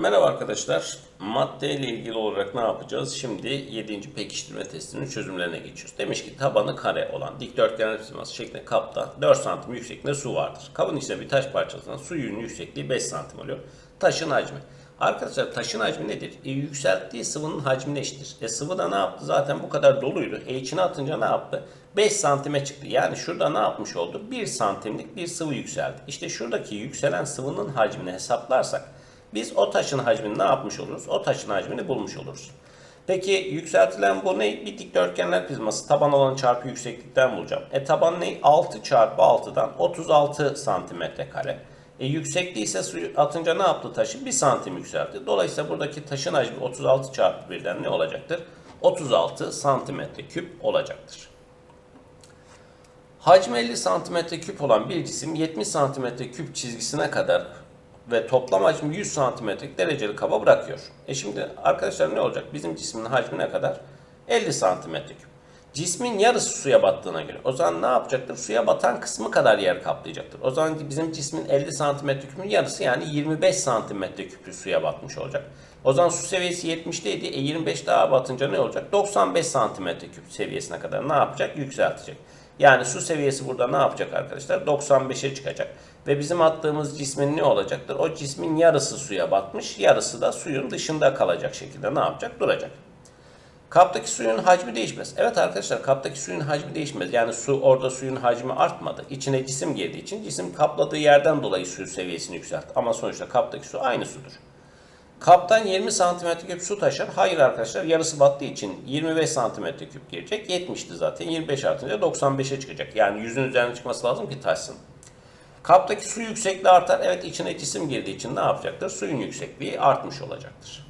Merhaba arkadaşlar. Madde ile ilgili olarak ne yapacağız? Şimdi 7. pekiştirme testinin çözümlerine geçiyoruz. Demiş ki tabanı kare olan dikdörtgen prisması şeklinde kapta 4 santim yüksekliğinde su vardır. Kabın içinde bir taş parçasından suyun yüksekliği 5 santim oluyor. Taşın hacmi. Arkadaşlar taşın hacmi nedir? E, yükselttiği sıvının hacmine eşittir. E, sıvı da ne yaptı? Zaten bu kadar doluydu. E, içine atınca ne yaptı? 5 santime çıktı. Yani şurada ne yapmış oldu? 1 santimlik bir sıvı yükseldi. İşte şuradaki yükselen sıvının hacmini hesaplarsak biz o taşın hacmini ne yapmış oluruz? O taşın hacmini bulmuş oluruz. Peki yükseltilen bu ne? Bir dikdörtgenler prizması. Taban alanı çarpı yükseklikten bulacağım. E taban ne? 6 çarpı 6'dan 36 santimetre kare. E yüksekliği ise suyu atınca ne yaptı taşı? 1 santim yükseltti. Dolayısıyla buradaki taşın hacmi 36 çarpı 1'den ne olacaktır? 36 santimetre küp olacaktır. Hacmi 50 santimetre küp olan bir cisim 70 santimetre küp çizgisine kadar ve toplam hacmi 100 santimetrelik dereceli kaba bırakıyor. E şimdi arkadaşlar ne olacak? Bizim cismin hacmi ne kadar? 50 santimetre küp. Cismin yarısı suya battığına göre o zaman ne yapacaktır? Suya batan kısmı kadar yer kaplayacaktır. O zaman bizim cismin 50 santimetre küpün yarısı yani 25 santimetre küpü suya batmış olacak. O zaman su seviyesi 70'teydi. E 25 daha batınca ne olacak? 95 santimetre küp seviyesine kadar ne yapacak? Yükseltecek. Yani su seviyesi burada ne yapacak arkadaşlar? 95'e çıkacak. Ve bizim attığımız cismin ne olacaktır? O cismin yarısı suya batmış, yarısı da suyun dışında kalacak şekilde ne yapacak? Duracak. Kaptaki suyun hacmi değişmez. Evet arkadaşlar kaptaki suyun hacmi değişmez. Yani su orada suyun hacmi artmadı. İçine cisim girdiği için cisim kapladığı yerden dolayı su seviyesini yükseltti. Ama sonuçta kaptaki su aynı sudur. Kaptan 20 santimetre küp su taşır. Hayır arkadaşlar yarısı battığı için 25 santimetre küp girecek. 70'ti zaten. 25 artınca 95'e çıkacak. Yani yüzün üzerine çıkması lazım ki taşsın. Kaptaki su yüksekliği artar. Evet içine cisim girdiği için ne yapacaktır? Suyun yüksekliği artmış olacaktır.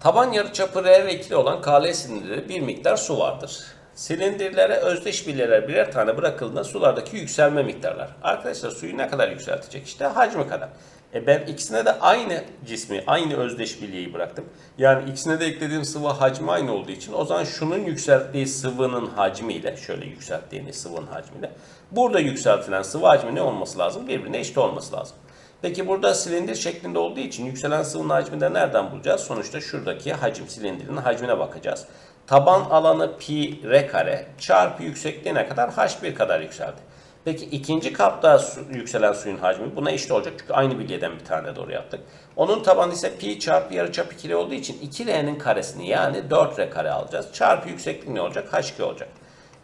Taban yarıçapı R ve ikili olan KL silindirde bir miktar su vardır. Silindirlere özdeş bileler birer tane bırakıldığında sulardaki yükselme miktarlar. Arkadaşlar suyu ne kadar yükseltecek? İşte hacmi kadar. E ben ikisine de aynı cismi, aynı özdeş bilyeyi bıraktım. Yani ikisine de eklediğim sıvı hacmi aynı olduğu için o zaman şunun yükselttiği sıvının hacmiyle, şöyle yükselttiğini sıvının hacmiyle, burada yükseltilen sıvı hacmi ne olması lazım? Birbirine eşit olması lazım. Peki burada silindir şeklinde olduğu için yükselen sıvının hacmini de nereden bulacağız? Sonuçta şuradaki hacim silindirin hacmine bakacağız. Taban alanı pi r kare çarpı yüksekliğine kadar h1 kadar yükseldi. Peki ikinci kapta su, yükselen suyun hacmi buna eşit olacak çünkü aynı bilyeden bir tane doğru yaptık. Onun tabanı ise pi çarpı yarıçap 2 olduğu için 2r'nin karesini yani 4r kare alacağız. Çarpı yükseklik ne olacak? h2 olacak.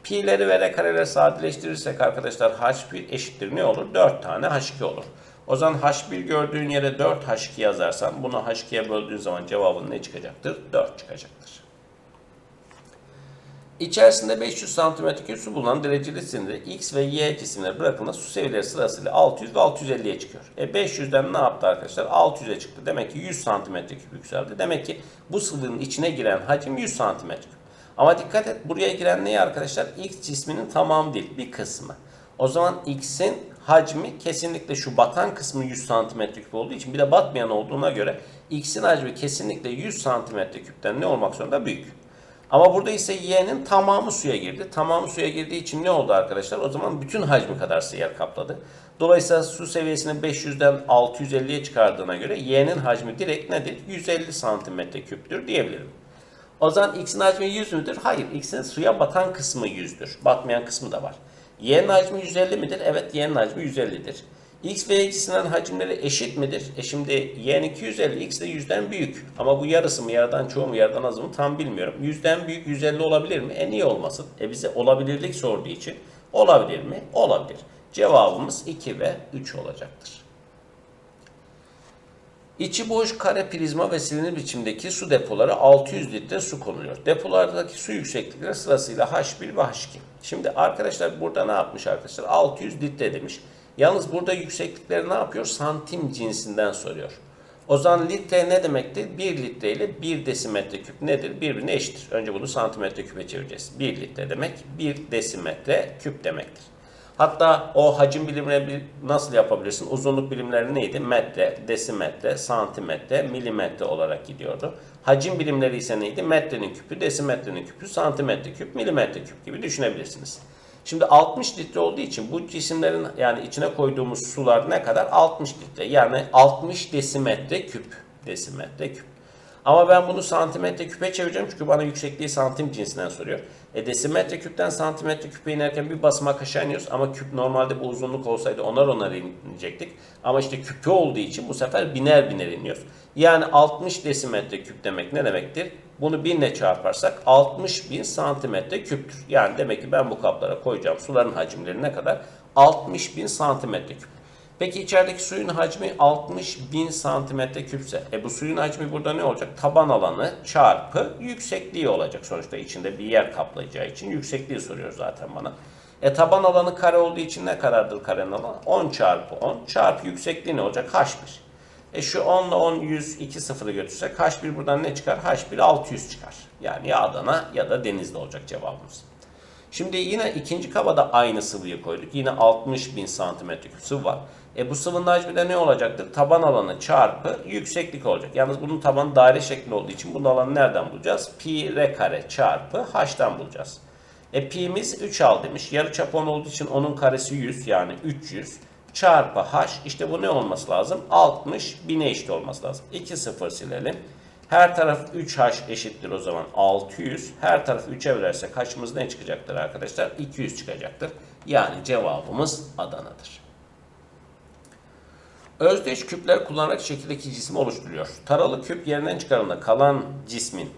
Pi'leri ve r kareleri sadeleştirirsek arkadaşlar h1 eşittir ne olur? 4 tane h2 olur. O zaman h1 gördüğün yere 4 h2 yazarsan bunu h2'ye böldüğün zaman cevabın ne çıkacaktır? 4 çıkacaktır. İçerisinde 500 cm su bulunan dereceli silindir X ve Y cisimleri bırakıldığında su seviyeleri sırasıyla 600 ve 650'ye çıkıyor. E 500'den ne yaptı arkadaşlar? 600'e çıktı. Demek ki 100 cm yükseldi. Demek ki bu sıvının içine giren hacim 100 cm Ama dikkat et buraya giren ne arkadaşlar? X cisminin tamamı değil bir kısmı. O zaman X'in hacmi kesinlikle şu batan kısmı 100 cm küp olduğu için bir de batmayan olduğuna göre X'in hacmi kesinlikle 100 cm küpten ne olmak zorunda? Büyük. Ama burada ise y'nin tamamı suya girdi. Tamamı suya girdiği için ne oldu arkadaşlar? O zaman bütün hacmi kadar yer kapladı. Dolayısıyla su seviyesini 500'den 650'ye çıkardığına göre y'nin hacmi direkt nedir? 150 santimetre küptür diyebilirim. O zaman x'in hacmi 100 müdür? Hayır. x'in suya batan kısmı 100'dür. Batmayan kısmı da var. y'nin hacmi 150 midir? Evet y'nin hacmi 150'dir. X ve X'in hacimleri eşit midir? E şimdi y'nin 250, X de 100'den büyük. Ama bu yarısı mı, yarıdan çoğu mu, yarıdan az mı tam bilmiyorum. 100'den büyük 150 olabilir mi? E niye olmasın? E bize olabilirlik sorduğu için olabilir mi? Olabilir. Cevabımız 2 ve 3 olacaktır. İçi boş kare prizma ve silinir biçimdeki su depoları 600 litre su konuluyor. Depolardaki su yükseklikleri sırasıyla H1 ve H2. Şimdi arkadaşlar burada ne yapmış arkadaşlar? 600 litre demiş. Yalnız burada yükseklikleri ne yapıyor? Santim cinsinden soruyor. O zaman litre ne demektir? 1 litre ile 1 desimetre küp nedir? Birbirine eşittir. Önce bunu santimetre küpe çevireceğiz. 1 litre demek 1 desimetre küp demektir. Hatta o hacim bilimleri nasıl yapabilirsin? Uzunluk bilimleri neydi? Metre, desimetre, santimetre, milimetre olarak gidiyordu. Hacim bilimleri ise neydi? Metrenin küpü, desimetrenin küpü, santimetre küp, milimetre küp gibi düşünebilirsiniz. Şimdi 60 litre olduğu için bu cisimlerin yani içine koyduğumuz sular ne kadar? 60 litre. Yani 60 desimetre küp. Desimetre küp. Ama ben bunu santimetre küpe çevireceğim çünkü bana yüksekliği santim cinsinden soruyor. E desimetre küpten santimetre küpe inerken bir basamak aşağı iniyoruz ama küp normalde bu uzunluk olsaydı onar onar inecektik. Ama işte küpü olduğu için bu sefer biner biner iniyoruz. Yani 60 desimetre küp demek ne demektir? Bunu binle çarparsak 60 bin santimetre küptür. Yani demek ki ben bu kaplara koyacağım suların hacimleri ne kadar? 60 bin santimetre küp. Peki içerideki suyun hacmi 60 bin santimetre küpse, e bu suyun hacmi burada ne olacak? Taban alanı çarpı yüksekliği olacak. Sonuçta içinde bir yer kaplayacağı için yüksekliği soruyor zaten bana. E taban alanı kare olduğu için ne kadardır karenin alanı? 10 çarpı 10 çarpı yüksekliği ne olacak? H1. E şu 10 ile 10, 100, 2 sıfırı götürsek H1 buradan ne çıkar? H1 600 çıkar. Yani ya Adana ya da Denizli olacak cevabımız. Şimdi yine ikinci kabada aynı sıvıyı koyduk. Yine 60 bin santimetre küp sıvı var. E bu sıvının hacmi de ne olacaktır? Taban alanı çarpı yükseklik olacak. Yalnız bunun tabanı daire şekli olduğu için bunun alanı nereden bulacağız? Pi r kare çarpı h'tan bulacağız. E pi'miz 3 al demiş. Yarıçap 10 olduğu için onun karesi 100 yani 300 çarpı h. İşte bu ne olması lazım? 60 bine eşit olması lazım. 2 sıfır silelim. Her taraf 3h eşittir o zaman 600. Her tarafı 3'e bölersek h'ımız ne çıkacaktır arkadaşlar? 200 çıkacaktır. Yani cevabımız Adana'dır. Özdeş küpler kullanarak şekildeki cismi oluşturuyor. Taralı küp yerinden çıkarıldığında kalan cismin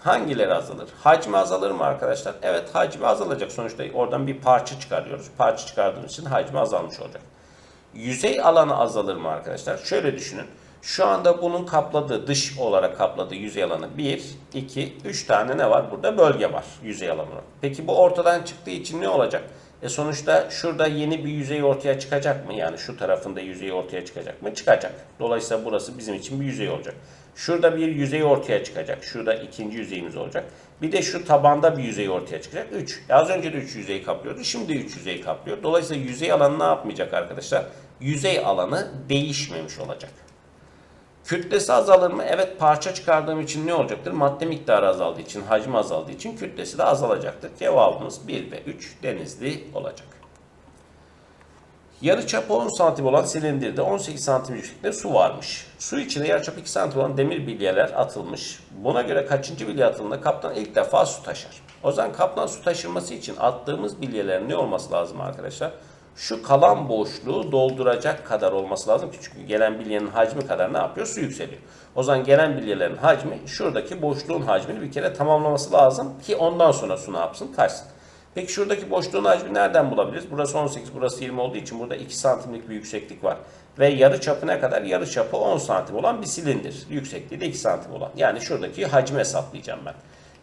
hangileri azalır? Hacmi azalır mı arkadaşlar? Evet hacmi azalacak. Sonuçta oradan bir parça çıkarıyoruz. Parça çıkardığımız için hacmi azalmış olacak. Yüzey alanı azalır mı arkadaşlar? Şöyle düşünün. Şu anda bunun kapladığı, dış olarak kapladığı yüzey alanı 1, 2, 3 tane ne var? Burada bölge var yüzey alanı. Peki bu ortadan çıktığı için ne olacak? E sonuçta şurada yeni bir yüzey ortaya çıkacak mı? Yani şu tarafında yüzey ortaya çıkacak mı? Çıkacak. Dolayısıyla burası bizim için bir yüzey olacak. Şurada bir yüzey ortaya çıkacak. Şurada ikinci yüzeyimiz olacak. Bir de şu tabanda bir yüzey ortaya çıkacak. 3. Az önce de 3 yüzey kaplıyordu. Şimdi 3 yüzey kaplıyor. Dolayısıyla yüzey alanı ne yapmayacak arkadaşlar? Yüzey alanı değişmemiş olacak. Kütlesi azalır mı? Evet parça çıkardığım için ne olacaktır? Madde miktarı azaldığı için, hacmi azaldığı için kütlesi de azalacaktır. Cevabımız 1 ve 3 denizli olacak. Yarıçapı 10 santim olan silindirde 18 santim yüksekliğinde su varmış. Su içine yarıçapı 2 santim olan demir bilyeler atılmış. Buna göre kaçıncı bilye atıldığında kaptan ilk defa su taşır. O zaman kaptan su taşırması için attığımız bilyelerin ne olması lazım arkadaşlar? Şu kalan boşluğu dolduracak kadar olması lazım ki çünkü gelen bilyenin hacmi kadar ne yapıyor? Su yükseliyor. O zaman gelen bilyelerin hacmi şuradaki boşluğun hacmini bir kere tamamlaması lazım ki ondan sonra su ne yapsın? Taşsın. Peki şuradaki boşluğun hacmi nereden bulabiliriz? Burası 18, burası 20 olduğu için burada 2 santimlik bir yükseklik var. Ve yarı çapı ne kadar? Yarı çapı 10 santim olan bir silindir. Yüksekliği de 2 santim olan. Yani şuradaki hacmi hesaplayacağım ben.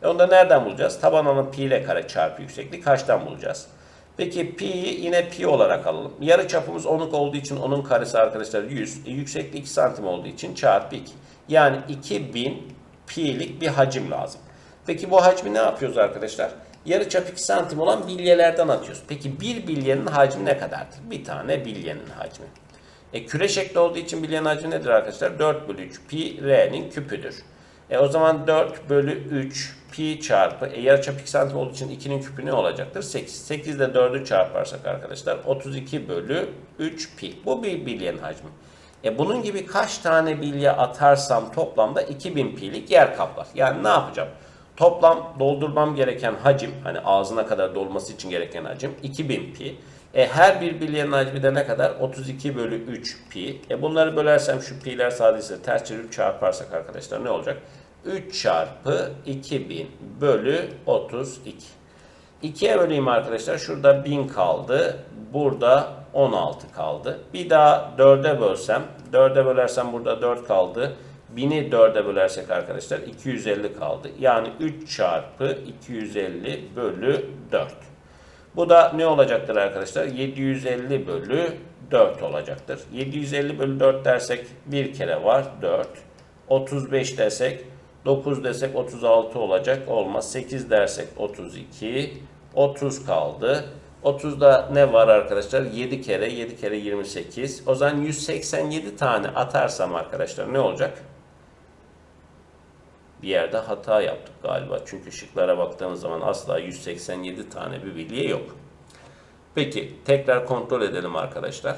E onu da nereden bulacağız? Taban pi ile kare çarpı yükseklik kaçtan bulacağız? Peki pi'yi yine pi olarak alalım. Yarı çapımız 10'luk olduğu için onun karesi arkadaşlar 100. E, yüksekliği 2 santim olduğu için çarpı 2. Yani 2000 pi'lik bir hacim lazım. Peki bu hacmi ne yapıyoruz arkadaşlar? Yarı çap 2 santim olan bilyelerden atıyoruz. Peki bir bilyenin hacmi ne kadardır? Bir tane bilyenin hacmi. E, küre şekli olduğu için bilyenin hacmi nedir arkadaşlar? 4 bölü 3 pi r'nin küpüdür. E, o zaman 4 bölü 3 pi çarpı e, yarıçap 2 santim olduğu için 2'nin küpü ne olacaktır? 8. 8 ile 4'ü çarparsak arkadaşlar 32 bölü 3 pi. Bu bir bilyenin hacmi. E bunun gibi kaç tane bilye atarsam toplamda 2000 pi'lik yer kaplar. Yani ne yapacağım? Toplam doldurmam gereken hacim, hani ağzına kadar dolması için gereken hacim 2000 pi. E her bir bilyenin hacmi de ne kadar? 32 bölü 3 pi. E bunları bölersem şu pi'ler sadece ters çevirip çarparsak arkadaşlar ne olacak? 3 çarpı 2000 bölü 32. 2'ye böleyim arkadaşlar. Şurada 1000 kaldı. Burada 16 kaldı. Bir daha 4'e bölsem. 4'e bölersem burada 4 kaldı. 1000'i 4'e bölersek arkadaşlar 250 kaldı. Yani 3 çarpı 250 bölü 4. Bu da ne olacaktır arkadaşlar? 750 bölü 4 olacaktır. 750 bölü 4 dersek bir kere var 4. 35 desek 9 desek 36 olacak. Olmaz. 8 dersek 32. 30 kaldı. 30'da ne var arkadaşlar? 7 kere 7 kere 28. O zaman 187 tane atarsam arkadaşlar ne olacak? Bir yerde hata yaptık galiba. Çünkü şıklara baktığımız zaman asla 187 tane bir bilye yok. Peki tekrar kontrol edelim arkadaşlar.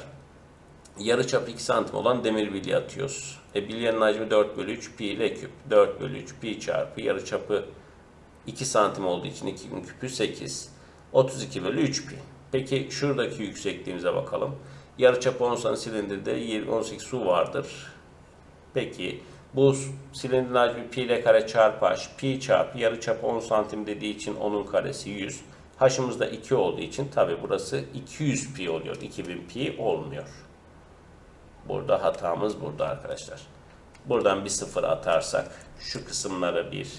Yarıçap 2 santim olan demir bilye atıyoruz. E, bilyenin hacmi 4 bölü 3 pi ile küp. 4 bölü 3 pi çarpı yarıçapı 2 santim olduğu için 2'nin küpü 8. 32 bölü 3 pi. Peki şuradaki yüksekliğimize bakalım. Yarıçapı 10 santim silindirde 20 18 su vardır. Peki bu silindirin hacmi pi ile kare çarpı h. Pi çarpı yarıçapı 10 santim dediği için onun karesi 100. H'ımız da 2 olduğu için tabi burası 200 pi oluyor. 2000 pi olmuyor. Burada hatamız burada arkadaşlar. Buradan bir sıfır atarsak şu kısımlara bir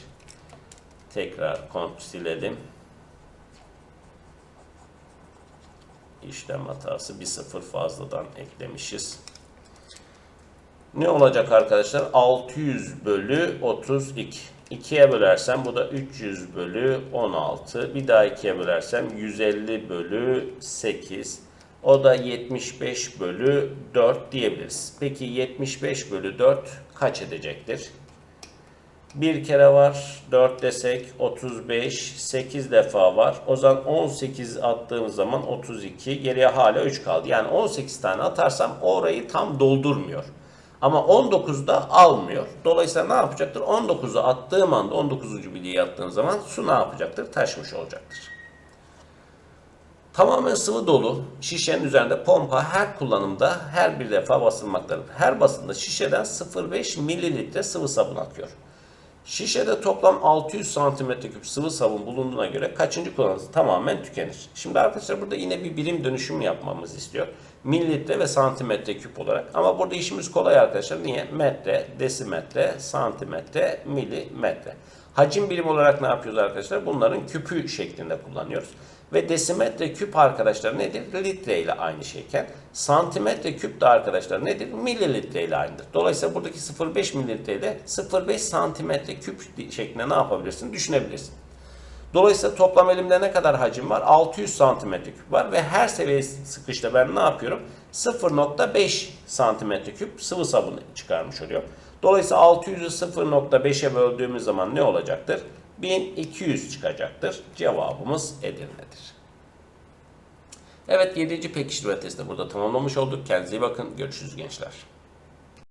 tekrar kont silelim. İşlem hatası bir sıfır fazladan eklemişiz. Ne olacak arkadaşlar? 600 bölü 32. 2'ye bölersem bu da 300 bölü 16. Bir daha 2'ye bölersem 150 bölü 8. O da 75 bölü 4 diyebiliriz. Peki 75 bölü 4 kaç edecektir? Bir kere var 4 desek 35 8 defa var. O zaman 18 attığımız zaman 32 geriye hala 3 kaldı. Yani 18 tane atarsam orayı tam doldurmuyor. Ama 19'da almıyor. Dolayısıyla ne yapacaktır? 19'u attığım anda 19. bilyeyi attığım zaman su ne yapacaktır? Taşmış olacaktır. Tamamen sıvı dolu şişenin üzerinde pompa her kullanımda her bir defa basılmaktadır. Her basında şişeden 0,5 mililitre sıvı sabun akıyor. Şişede toplam 600 santimetre küp sıvı sabun bulunduğuna göre kaçıncı kullanıcı tamamen tükenir. Şimdi arkadaşlar burada yine bir birim dönüşüm yapmamız istiyor. Mililitre ve santimetre küp olarak. Ama burada işimiz kolay arkadaşlar. Niye? Metre, desimetre, santimetre, milimetre. Hacim birim olarak ne yapıyoruz arkadaşlar? Bunların küpü şeklinde kullanıyoruz. Ve desimetre küp arkadaşlar nedir? Litre ile aynı şeyken santimetre küp de arkadaşlar nedir? Mililitre ile aynıdır. Dolayısıyla buradaki 0,5 mililitre ile 0,5 santimetre küp şeklinde ne yapabilirsin? Düşünebilirsin. Dolayısıyla toplam elimde ne kadar hacim var? 600 santimetre küp var ve her seviye sıkışta ben ne yapıyorum? 0.5 santimetre küp sıvı sabun çıkarmış oluyorum. Dolayısıyla 600'ü 0.5'e böldüğümüz zaman ne olacaktır? 1200 çıkacaktır. Cevabımız Edirne'dir. Evet 7. pekiştirme testi burada tamamlamış olduk. Kendinize iyi bakın. Görüşürüz gençler.